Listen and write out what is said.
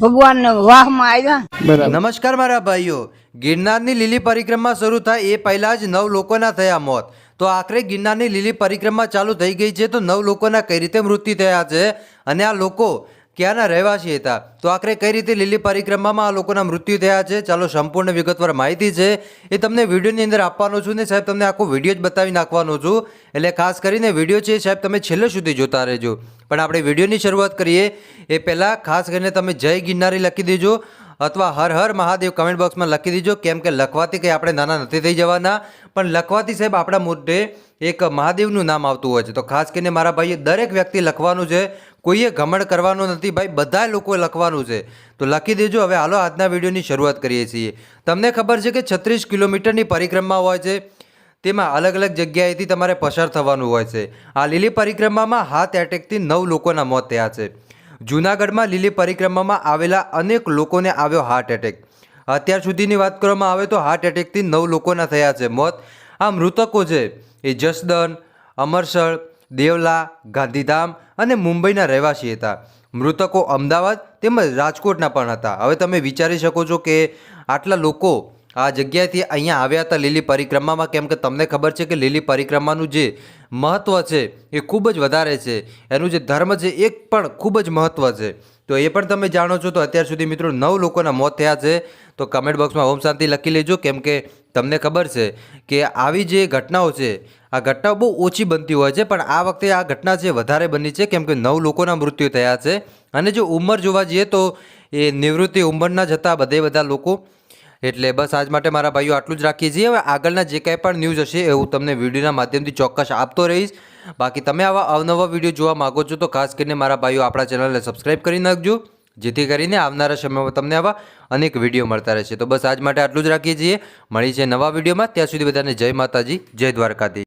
ભગવાન વાહમાં આવ્યા. નમસ્કાર મારા ભાઈઓ. ગિરનારની લીલી પરિક્રમા શરૂ થાય એ પહેલા જ નવ લોકોના થયા મોત. તો આખરે ગિરનારની લીલી પરિક્રમા ચાલુ થઈ ગઈ છે તો નવ લોકોના કઈ રીતે મૃત્યુ થયા છે? અને આ લોકો ક્યાંના રહેવાસી હતા? તો આખરે કઈ રીતે લીલી પરિક્રમામાં આ લોકોના મૃત્યુ થયા છે? ચાલો, સંપૂર્ણ વિગતવાર માહિતી છે. એ તમને વિડીયોની અંદર આપવાનો છું ને સાહેબ, તમને આખો વીડિયો જ બતાવી નાખવાનો છું. એટલે ખાસ કરીને વીડિયો છે સાહેબ, તમે છેલ્લે સુધી જોતા રહેજો. પણ આપણે વિડીયોની શરૂઆત કરીએ. એ પહેલાં ખાસ કરીને તમે જય ગિરનારી લખી દેજો. અથવા હર હર મહાદેવ કમેન્ટ બોક્સમાં લખી દીજો. કેમ કે લખવાથી કંઈ આપણે નાના નથી થઈ જવાના. પણ લખવાથી સાહેબ આપણા મોઢે એક મહાદેવનું નામ આવતું હોય છે. તો ખાસ કરીને મારા ભાઈએ દરેક વ્યક્તિ લખવાનું છે. કોઈએ ઘમંડ કરવાનું નથી ભાઈ, બધા લોકોએ લખવાનું છે. તો લખી દેજો. હવે હાલો આજના વિડીયોની શરૂઆત કરીએ છીએ. તમને ખબર છે કે છત્રીસ કિલોમીટરની પરિક્રમા હોય છે. તેમાં અલગ અલગ જગ્યાએથી તમારે પસાર થવાનું હોય છે. આ લીલી પરિક્રમામાં હાર્ટ એટેકથી નવ લોકોના મોત થયા છે. જૂનાગઢમાં લીલી પરિક્રમામાં આવેલા અનેક લોકોને આવ્યો હાર્ટ એટેક અત્યાર સુધીની વાત કરવામાં આવે તો હાર્ટ એટેકથી નવ લોકોના થયા છે. મોત આ મૃતકો છે. એ જસદન અમરસર, દેવલા, ગાંધીધામ અને મુંબઈના રહેવાસી હતા. મૃતકો અમદાવાદ તેમજ રાજકોટના પણ હતા. હવે તમે વિચારી શકો છો કે આટલા લોકો આ જગ્યાએથી અહીંયા આવ્યા હતા લીલી પરિક્રમામાં. કેમ કે તમને ખબર છે કે લીલી પરિક્રમાનું જે મહત્ત્વ છે, એ ખૂબ જ વધારે છે. એનું જે ધર્મ છે એ પણ ખૂબ જ મહત્ત્વ છે. તો એ પણ તમે જાણો છો, તો અત્યાર સુધી મિત્રો નવ લોકોના મોત થયા છે. તો કમેન્ટ બોક્સમાં ઓમ શાંતિ લખી લેજો, કેમ કે તમને ખબર છે કે આવી જે ઘટનાઓ છે, આ ઘટનાઓ બહુ ઓછી બનતી હોય છે, પણ આ વખતે આ ઘટના છે, વધારે બની છે, કેમ કે નવ લોકોના મૃત્યુ થયા છે. અને જો ઉંમર જોવા જઈએ તો એ નિવૃત્તિ ઉંમરના જતાં બધે બધા લોકો. એટલે બસ આજ માટે મારા ભાઈઓ આટલું જ રાખીએ છીએ. હવે આગળના જે કાંઈ પણ ન્યૂઝ હશે એ હું તમને વિડીયોના માધ્યમથી ચોક્કસ આપતો રહીશ. બાકી તમે આવા અવનવા વીડિયો જોવા માગો છો તો ખાસ કરીને મારા ભાઈઓ આપણા ચેનલને સબસ્ક્રાઈબ કરી નાખજો. જેથી કરીને આવનારા સમયમાં તમને આવા અનેક વીડિયો મળતા રહેશે. તો બસ આજ માટે આટલું જ રાખીએ છીએ. મળી છે નવા વિડીયોમાં. ત્યાં સુધી બધાને જય માતાજી, જય દ્વારકાધીશ.